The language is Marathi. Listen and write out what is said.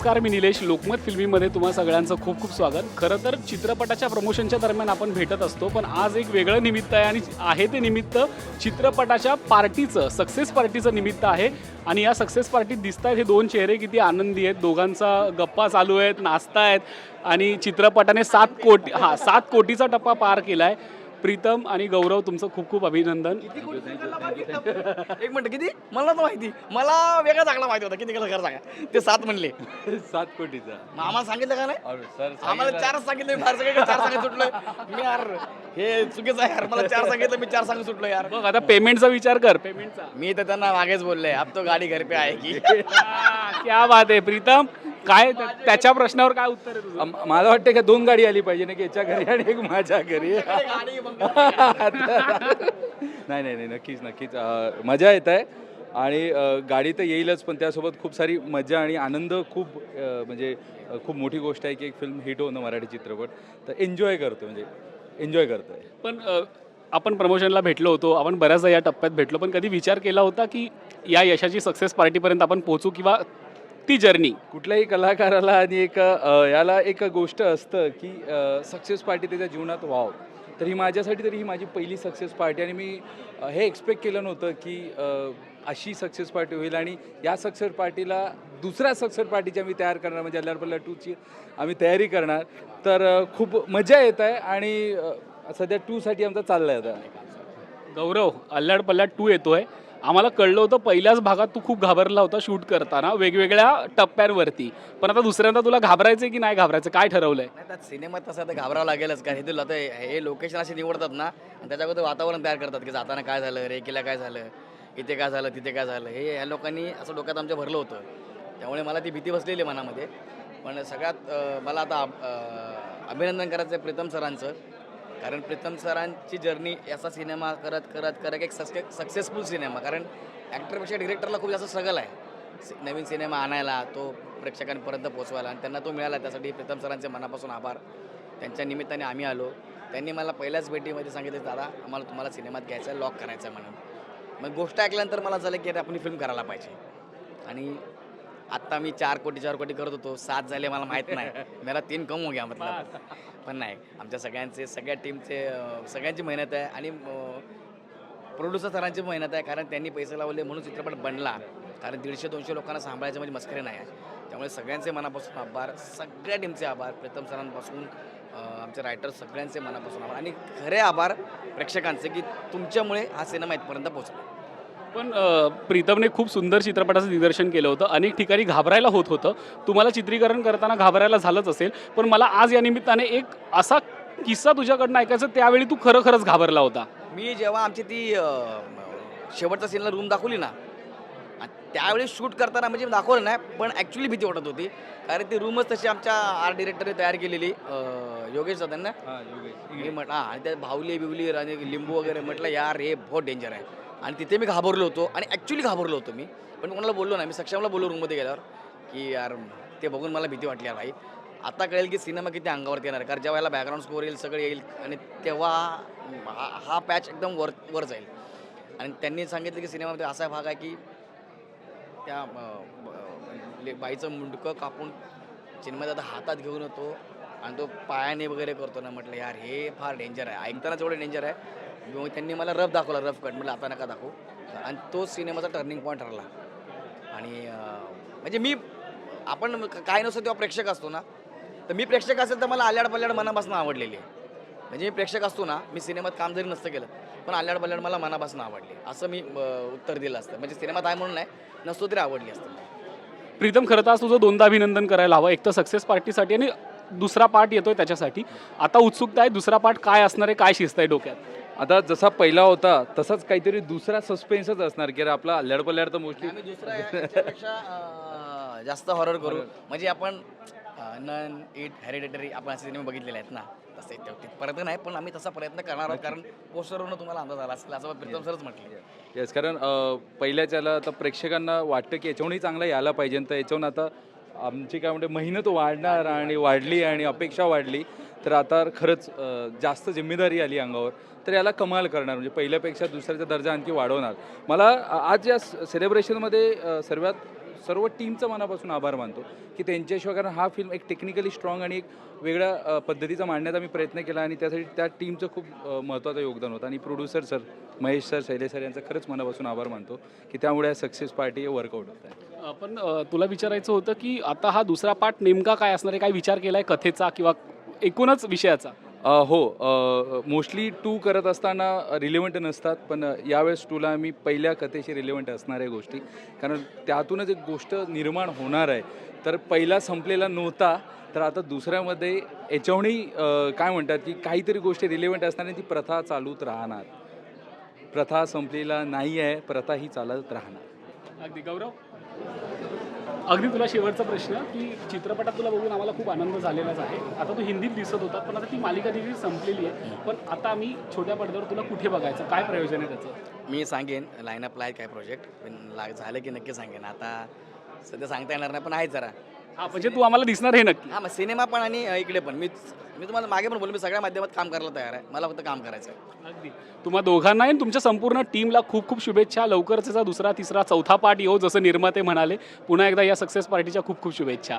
नमस्कार मी निलेश लोकमत. फिल्मीमध्ये तुम्हा सगळ्यांचं खूप खूप स्वागत. खरं तर चित्रपटाच्या प्रमोशनच्या दरम्यान आपण भेटत असतो पण आज एक वेगळं निमित्त आहे आणि आहे ते निमित्त चित्रपटाच्या पार्टीचं सक्सेस पार्टीचं निमित्त आहे. आणि या सक्सेस पार्टीत दिसत आहेत हे दोन चेहरे किती आनंदी आहेत. दोघांचा गप्पा चालू आहेत नाचतायत. आणि चित्रपटाने सात कोटी हा सात कोटीचा टप्पा पार केला आहे प्रीतम आणि गौरव तुमचं खूप खूप अभिनंदन. एक मिनिट किती? मला तर माहिती. मला वेगळा दाखला माहिती होता. किती खरं सांगा. ते सात म्हणले. सात कोटीचा. मग आम्हाला सांगितलं का नाही? अरे सर आम्हाला चारच सांगितलं. मी सगळं चार सांगत सुटलोय. मी यार हे चुकीचं आहे यार. मला चार सांगितलं मी चार सांगत सुटलो यार. बघ आता पेमेंटचा विचार कर. पेमेंटचा मी तर त्यांना मागेच बोलले अब तो गाडी घर पे आहे की? क्या बात आहे प्रीतम. काय त्या- त्याच्या प्रश्नावर काय उत्तर आहे तुझं? आम- मला वाटतं का दोन गाडी आली पाहिजे ना की याच्या घरी आणि एक माझ्या घरी. नाही नाही नाही नक्कीच नक्कीच. अं, मजा येत आहे. आणि अं, गाडी तर येईलच पण त्यासोबत खूप सारी मजा आणि आनंद खूप अं, म्हणजे अं, खूप मोठी गोष्ट आहे की एक फिल्म हिट होणं मराठी चित्रपट. तर एन्जॉय करतो म्हणजे एन्जॉय करतोय. पण अ, आपण प्रमोशनला भेटलो होतो आपण बऱ्याचदा या टप्प्यात भेटलो पण कधी विचार केला होता की या यशाची सक्सेस पार्टीपर्यंत आपण पोहोचू किंवा ती जर्नी कुठल्याही कलाकाराला आणि एक याला एक गोष्ट असतं की सक्सेस पार्टी त्याच्या जीवनात वाव तर ही माझ्यासाठी तरी ही माझी पहिली सक्सेस पार्टी आणि मी हे एक्सपेक्ट केलं नव्हतं की अशी सक्सेस पार्टी होईल आणि या सक्सेस पार्टीला दुसऱ्या सक्सेस पार्टीची आम्ही तयार करणार म्हणजे अल्लार पल्ला टूची आम्ही तयारी करणार. तर खूप मजा येत आहे आणि सध्या टूसाठी आमचा चालला आहे आता. गौरव अल्लाड पल्लाड टू येतोय. आम्हाला कळलं होतं पहिल्याच भागात तू खूप घाबरला होता शूट करताना वेगवेगळ्या टप्प्यांवरती. पण आता दुसऱ्यांदा तुला घाबरायचं की नाही घाबरायचं काय ठरवलंय? त्यात सिनेमात तसं आता घाबरावं लागेलच. कारण हे तुला आता हे लोकेशन असे निवडतात ना आणि त्याच्याबद्दल वातावरण तयार करतात की जाताना काय झालं रेकीला काय झालं इथे काय झालं तिथे काय झालं हे या लोकांनी असं डोक्यात आमच्या भरलं होतं. त्यामुळे मला ती भीती बसलेली मनामध्ये. पण सगळ्यात मला आता अभिनंदन करायचं आहे प्रीतम सरांचं. कारण प्रीतम सरांची जर्नी याचा सिनेमा करत करत करत एक सक्से सक्सेसफुल सिनेमा. कारण ॲक्टरपेक्षा डिरेक्टरला खूप जास्त स्ट्रगल आहे. नवीन सिनेमा आणायला तो प्रेक्षकांपर्यंत पोचवायला आणि त्यांना तो मिळाला. त्यासाठी प्रीतम सरांचे मनापासून आभार. त्यांच्या निमित्ताने आम्ही आलो. त्यांनी मला पहिल्याच भेटीमध्ये सांगितलं दादा आम्हाला तुम्हाला सिनेमात घ्यायचं आहे लॉक करायचं आहे म्हणून. मग गोष्ट ऐकल्यानंतर मला झालं की आपण फिल्म करायला पाहिजे. आणि आत्ता मी चार कोटी चार कोटी करत होतो. सात झाले मला माहीत नाही. मला तीन कम हो गया मतलब पण नाही आमच्या सगळ्यांचे सगळ्या टीमचे सगळ्यांची मेहनत आहे आणि प्रोड्युसर सरांची मेहनत आहे कारण त्यांनी पैसे लावले म्हणून चित्रपट बनला. कारण दीडशे दोनशे लोकांना सांभाळायचं म्हणजे मस्करी नाही आहे. त्यामुळे सगळ्यांचे मनापासून आभार. सगळ्या टीमचे आभार. प्रथम सरांपासून आमचे रायटर सगळ्यांचे मनापासून आभार. आणि खरे आभार प्रेक्षकांचे की तुमच्यामुळे हा सिनेमा इथपर्यंत पोहोचला. पण प्रीतमने खूप सुंदर चित्रपटाचं निदर्शन केलं होतं. अनेक ठिकाणी घाबरायला होत होतं. तुम्हाला चित्रीकरण करताना घाबरायला झालंच असेल पण मला आज या निमित्ताने एक असा किस्सा तुझ्याकडनं ऐकायचं त्यावेळी तू खरं खरंच घाबरला होता. मी जेव्हा आमची ती अं, शेवटच्या सीनला रूम दाखवली ना त्यावेळी शूट करताना म्हणजे दाखवलं नाही पण ॲक्च्युली भीती वाटत होती. कारण ती रूमच तशी आमच्या आर्ट डिरेक्टरने तयार केलेली योगेश दादा ना मी म्हटलं हां आणि त्यात भावली बिवली आणि लिंबू वगैरे म्हटलं यार हे बहुत डेंजर आहे. आणि तिथे मी घाबरलो होतो आणि ॲक्च्युली घाबरलो होतो मी. पण कोणाला बोललो नाही. मी सक्षमला बोललो रूममध्ये गेल्यावर की यार ते बघून मला भीती वाटली यार भाई. आता कळेल की सिनेमा किती अंगावरती येणार कारण जेव्हा वेळेला बॅकग्राऊंड स्कोर येईल सगळं येईल आणि तेव्हा हा हा पॅच एकदम वर वर जाईल. आणि त्यांनी सांगितलं की सिनेमामध्ये असा भाग आहे की त्या बाईचं मुंडकं कापून चिन्मयदादा हातात घेऊन येतो आणि तो पायाने वगैरे करतो ना म्हटलं यार हे फार डेंजर आहे. ऐकताना जेवढं डेंजर आहे. मग त्यांनी मला रफ दाखवला रफ कट म्हटलं आता नका दाखवू. आणि तो सिनेमाचा टर्निंग पॉईंट ठरला. आणि म्हणजे मी आपण काय नसतो तेव्हा प्रेक्षक असतो ना. तर मी प्रेक्षक असेल तर मला आल्याड पल्याड मनापासून आवडलेली आहे. म्हणजे मी प्रेक्षक असतो ना मी सिनेमात काम जरी नसतं केलं पण आल्याड पल्याड मला मनापासून आवडली असं मी उत्तर दिलं असतं. म्हणजे सिनेमात आहे म्हणून नाही नसतो तरी आवडली असतं प्रीतम खरं तर तुझं दोनदा अभिनंदन करायला हवं. एक तर सक्सेस पार्टीसाठी आणि दुसरा पार्ट येतोय त्याच्यासाठी. आता उत्सुकता आहे दुसरा पार्ट काय असणार आहे काय शिस्त आहे डोक्यात? आता जसा पहिला होता तसाच काहीतरी दुसरा सस्पेन्सच असणार की अरे आपला अल्ल्याड पल्ल्याड तर मोस्टली आम्ही दुसरा याच्यापेक्षा अं, जास्त हॉरर करू. म्हणजे आपण नन इट हेरिडेटरी आपण असे सिनेमे बघितलेले आहेत ना. तसे ते- तिथपर्यंत नाही पण आम्ही तसा प्रयत्न करणार आहोत कारण पोस्टरवरून तुम्हाला अंदाज आला असेल असं प्रीतम सरच म्हटलं. येस कारण अ, पहिल्याच्याला आता प्रेक्षकांना वाटतं की याच्याहूनही चांगला यायला पाहिजे. तर याच्याहून आता आमची काय म्हणते मेहनत वाढणार आणि वाढली आणि अपेक्षा वाढली तर आता खरंच जास्त जिम्मेदारी आली अंगावर तर याला कमाल करणार म्हणजे पहिल्यापेक्षा दुसऱ्याचा दर्जा आणखी वाढवणार. मला आज या सेलिब्रेशनमध्ये सर्वात सर्व टीमचं मनापासून आभार मानतो की त्यांच्याशिवाय कारण हा फिल्म एक टेक्निकली स्ट्रॉंग आणि एक वेगळ्या पद्धतीचा मांडण्याचा मी प्रयत्न केला आणि त्यासाठी त्या टीमचं खूप महत्त्वाचं योगदान होतं. आणि producer sir Mahesh sir Shailesh sir यांचं खरंच मनापासून आभार मानतो की त्यामुळे सक्सेस पार्टी वर्कआउट होत आहे. पण तुला विचारायचं होतं की आता हा दुसरा पार्ट नेमका काय असणार आहे? काय विचार केला आहे कथेचा किंवा एकूणच विषयाचा? हो मोस्टली टू करत असताना रिलेवंट नसतात पण यावेळेस टूला मी पहिल्या कथेशी रिलेवंट असणाऱ्या गोष्टी. कारण त्यातूनच एक गोष्ट निर्माण होणार आहे. तर पहिला संपलेला नव्हता तर आता दुसऱ्यामध्ये याच्याहूनही काय म्हणतात की काहीतरी गोष्टी रिलेवंट असणार ती प्रथा चालूच राहणार. प्रथा संपलेला नाही आहे प्रथा ही चालत राहणार. अगदी गौरव? अगदी तुला शेवटचा प्रश्न की चित्रपटात तुला बघून आम्हाला खूप आनंद झालेलाच आहे. आता तू हिंदीत दिसत होता पण आता ती मालिका देखील संपलेली आहे. पण आता आम्ही छोट्या पडद्यावर तुला कुठे बघायचं? काय प्रयोजन आहे त्याचं? मी सांगेन लाईनअप लाय काय प्रोजेक्ट पण लाग झालं की नक्की सांगेन. आता सध्या सांगता येणार नाही पण आहे जरा. हा म्हणजे तू आम्हाला दिसणार आहे नक्की. हां मग सिनेमा पण आणि अ, इकडे पण. मी मी तुम्हाला मागे पण बोललो मी सगळ्या माध्यमात काम करायला तयार आहे. मला फक्त काम करायचं आहे अगदी. तुम्हा दोघांना आणि तुमच्या संपूर्ण टीमला खूप खूप शुभेच्छा. लवकरच याचा दुसरा तिसरा चौथा पार्ट येऊ जसं निर्माते म्हणाले. पुन्हा एकदा या सक्सेस पार्टीच्या खूप खूप शुभेच्छा.